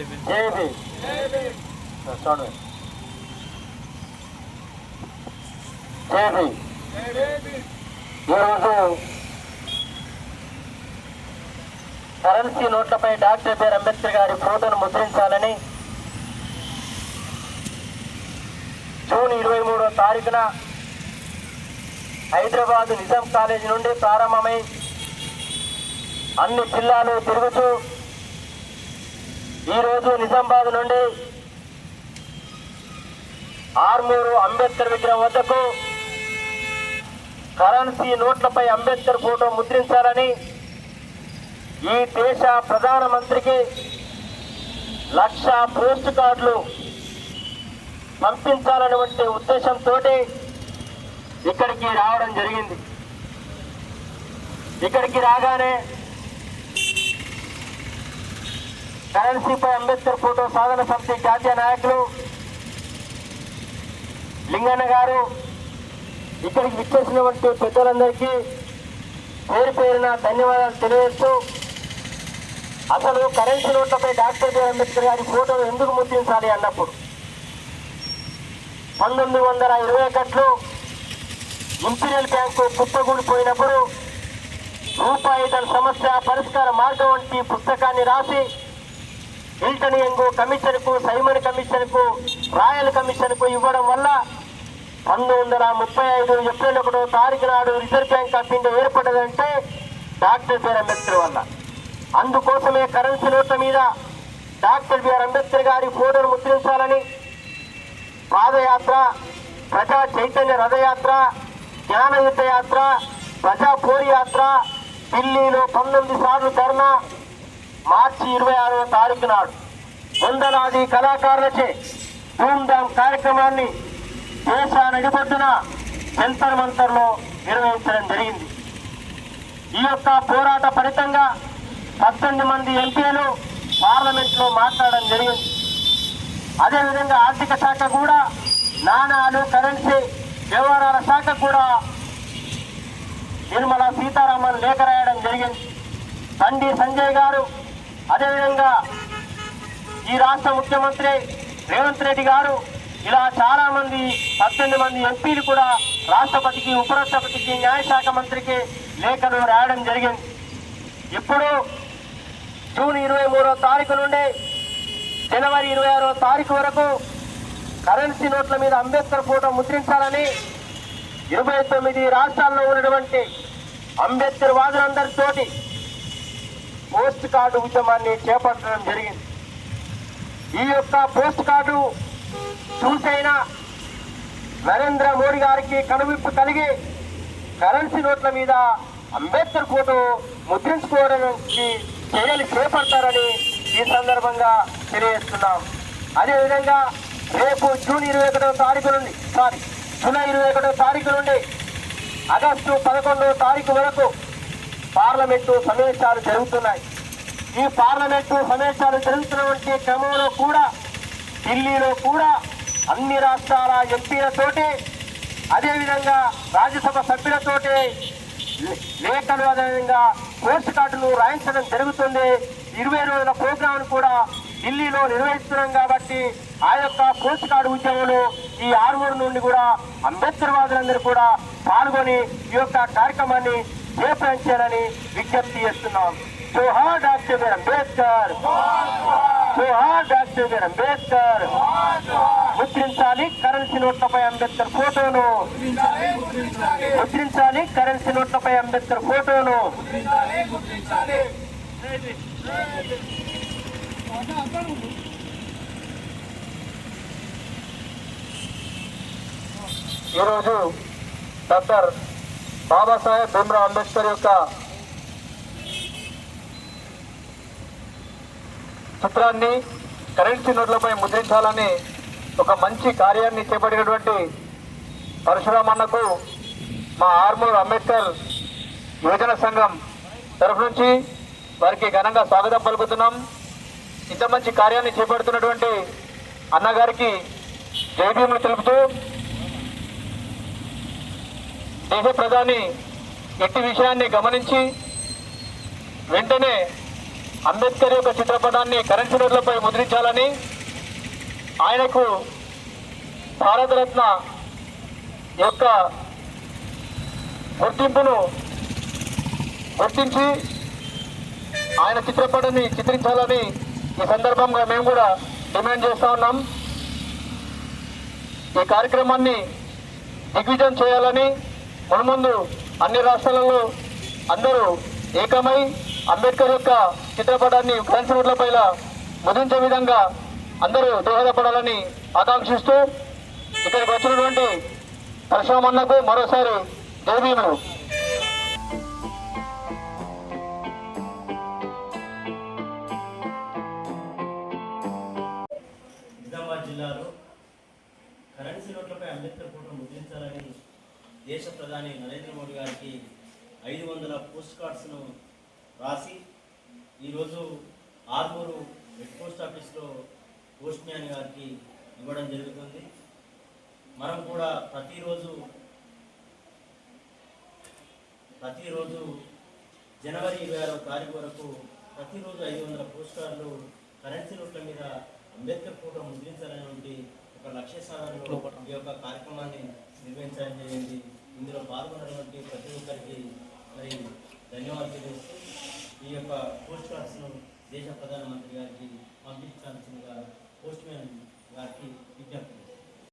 JB చూడండి జేబీ ఈరోజు కరెన్సీ నోట్లపై డాక్టర్ బిఆర్ అంబేద్కర్ గారి ఫోటోను ముద్రించాలని జూన్ ఇరవై మూడో తారీఖున హైదరాబాద్ నిజాం కాలేజీ నుండి ప్రారంభమై అన్ని జిల్లాలు తిరుగుతూ ఈరోజు నిజామాబాద్ నుండి ఆర్మూరు అంబేద్కర్ విగ్రహం వద్దకు కరెన్సీ నోట్లపై అంబేద్కర్ ఫోటో ముద్రించాలని ఈ దేశ ప్రధానమంత్రికి లక్ష పోస్ట్ కార్డులు పంపించాలనేటువంటి ఉద్దేశంతో ఇక్కడికి రావడం జరిగింది. ఇక్కడికి రాగానే కరెన్సీపై అంబేద్కర్ ఫోటో సాధన సమితి జాతీయ నాయకులు లింగన్న గారు ఇక్కడికి విచ్చేసినటువంటి పెద్దలందరికీ పేరు పేరున ధన్యవాదాలు తెలియజేస్తూ అసలు కరెన్సీ నోట్లపై డాక్టర్ బిఆర్ అంబేద్కర్ గారి ఫోటోలు ఎందుకు ముద్రించాలి అన్నప్పుడు? పంతొమ్మిది వందల ఇరవై ఒకటిలో ఇంపీరియల్ బ్యాంకు కుప్పగూడిపోయినప్పుడు రూపాయి తన సమస్య పరిష్కార మార్గం వంటి పుస్తకాన్ని రాసి హిల్టన్ కమిషన్కు కమిషన్కు సైమన్ కమిషన్కు రాయల్ కమిషన్కు ఇవ్వడం వల్ల పంతొమ్మిది వందల ముప్పై ఐదు ఏప్రిల్ ఒకటో తారీఖు నాడు రిజర్వ్ బ్యాంక్ ఆఫ్ ఇండియా ఏర్పడదంటే డాక్టర్ బిఆర్ అంబేద్కర్ వల్ల. అందుకోసమే కరెన్సీ నోట్ల మీద డాక్టర్ బిఆర్ అంబేద్కర్ గారి ఫోటోను ముద్రించాలని పాదయాత్ర ప్రజా చైతన్య రథయాత్ర జ్ఞానయుద్ధ యాత్ర ప్రజా పోరు యాత్ర ఢిల్లీలో పంతొమ్మిది సార్లు ధర్నా మార్చి ఇరవై ఆరవ తారీఖు నాడు వందలాది కళాకారులచే ధూమ్ధామ్ కార్యక్రమాన్ని దేశ నడిబొడ్డున జంతర్ మంతర్లో నిర్వహించడం జరిగింది. ఈ యొక్క పోరాట ఫలితంగా పద్దెనిమిది మంది ఎంపీలు పార్లమెంట్లో మాట్లాడడం జరిగింది. అదేవిధంగా ఆర్థిక శాఖ కూడా నాణాలు కరెన్సీ వ్యవహారాల శాఖ కూడా నిర్మలా సీతారామన్ లేఖ రాయడం జరిగింది. తండ్రి సంజయ్ గారు అదేవిధంగా ఈ రాష్ట్ర ముఖ్యమంత్రి రేవంత్ రెడ్డి గారు ఇలా చాలా మంది పద్దెనిమిది మంది ఎంపీలు కూడా రాష్ట్రపతికి ఉపరాష్ట్రపతికి న్యాయశాఖ మంత్రికి లేఖలు రాయడం జరిగింది. ఇప్పుడు జూన్ ఇరవై మూడో తారీఖు నుండి జనవరి ఇరవై ఆరో తారీఖు వరకు కరెన్సీ నోట్ల మీద అంబేద్కర్ ఫోటో ముద్రించాలని ఇరవై తొమ్మిది రాష్ట్రాల్లో ఉన్నటువంటి అంబేద్కర్ వాదులందరితోటి పోస్ట్ కార్డు ఉద్యమాన్ని చేపట్టడం జరిగింది. ఈ యొక్క పోస్ట్ కార్డు చూసైనా నరేంద్ర మోడీ గారికి కనువిప్పు కలిగి కరెన్సీ నోట్ల మీద అంబేద్కర్ ఫోటో ముద్రించుకోవడానికి చర్యలు చేపడతారని ఈ సందర్భంగా తెలియజేస్తున్నాం. అదేవిధంగా రేపు జూన్ ఇరవై ఒకటో తారీఖు నుండి సారీ జూలై ఇరవై ఒకటో తారీఖు నుండి ఆగస్టు పదకొండవ తారీఖు వరకు పార్లమెంటు సమావేశాలు జరుగుతున్నాయి. ఈ పార్లమెంటు సమావేశాలు జరుగుతున్నటువంటి క్రమంలో కూడా ఢిల్లీలో కూడా అన్ని రాష్ట్రాల ఎంపీలతోటి అదేవిధంగా రాజ్యసభ సభ్యులతోటి లేఖలు అదేవిధంగా పోస్ట్ కార్డులు రాయించడం జరుగుతుంది. ఇరవై రోజుల ప్రోగ్రాం కూడా ఢిల్లీలో నిర్వహిస్తున్నాం కాబట్టి ఆ యొక్క పోస్ట్ కార్డు ఉద్యమంలో ఈ ఆరుగురు నుండి కూడా అంబేద్కర్ వాదులందరూ కూడా పాల్గొని ఈ యొక్క కార్యక్రమాన్ని జయప్రదం విజ్ఞప్తి చేస్తున్నాం. జోహార్ డాక్టర్ అంబేద్కర్. జోహార్ డాక్టర్ అంబేద్కర్. ముద్రించాలి కరెన్సీ నోట్లపై అంబేద్కర్ ఫోటోను. ముద్రించాలి కరెన్సీ నోట్లపై అంబేద్కర్ ఫోటోను. ఈరోజు డాక్టర్ బాబాసాహెబ్ భీమ్రావ్ అంబేద్కర్ యొక్క చిత్రాన్ని కరెన్సీ నోట్లపై ముద్రించాలని ఒక మంచి కార్యాన్ని చేపట్టినటువంటి పరశురామన్నకు మా ఆర్మూర్ అంబేద్కర్ యువజన సంఘం తరఫు నుంచి వారికి ఘనంగా స్వాగతం పలుకుతున్నాం. ఇంత మంచి కార్యాన్ని చేపడుతున్నటువంటి అన్నగారికి జయభీములు తెలుపుతూ దేశ ప్రధాని ఎట్టి విషయాన్ని గమనించి వెంటనే అంబేద్కర్ యొక్క చిత్రపటాన్ని కరెన్సీ నోట్లపై ముద్రించాలని ఆయనకు భారతరత్న యొక్క గుర్తింపును గుర్తించి ఆయన చిత్రపటాన్ని చిత్రించాలని ఈ సందర్భంగా మేము కూడా డిమాండ్ చేస్తూ ఉన్నాం. ఈ కార్యక్రమాన్ని దిగ్విజయం చేయాలని మున్ముందు అన్ని రాష్ట్రాలలో అందరూ ఏకమై అంబేద్కర్ యొక్క చిత్రపటాన్ని కరెన్సీ నోట్లపై ముద్రించే విధంగా అందరూ దోహదపడాలని ఆకాంక్షిస్తూ ఇక్కడికి వచ్చినటువంటి పరశురామన్నకు మరోసారి జయభీములు నిజామాబాద్ జిల్లాలో కరెన్సీ నోట్లపై అంబేద్కర్ ఫోటో ముద్రించాలని దేశ ప్రధాని నరేంద్ర మోడీ గారికి ఐదు వందల పోస్ట్ కార్డ్స్ను రాసి ఈరోజు ఆర్మూరు హెడ్ పోస్ట్ ఆఫీస్లో పోస్ట్ మ్యాన్ గారికి ఇవ్వడం జరుగుతుంది. మనం కూడా ప్రతిరోజు ప్రతిరోజు జనవరి ఇరవై ఆరో తారీఖు వరకు ప్రతిరోజు ఐదు వందల పోస్ట్ కార్డులు కరెన్సీ నోట్ల మీద అంబేద్కర్ ఫోటో ముద్రించాలనేటువంటి ఒక లక్ష్య సాధనలో ఈ యొక్క కార్యక్రమాన్ని నిర్వహించడం జరిగింది. ఇందులో పాల్గొన్నటువంటి ప్రతి ఒక్కరికి మరి ధన్యవాదాలు తెలియజేస్తూ ఈ యొక్క పోస్ట్ కార్డ్స్ను దేశ ప్రధానమంత్రి గారికి పంపించాల్సిందిగా పోస్ట్ మ్యాన్ గారికి విజ్ఞప్తి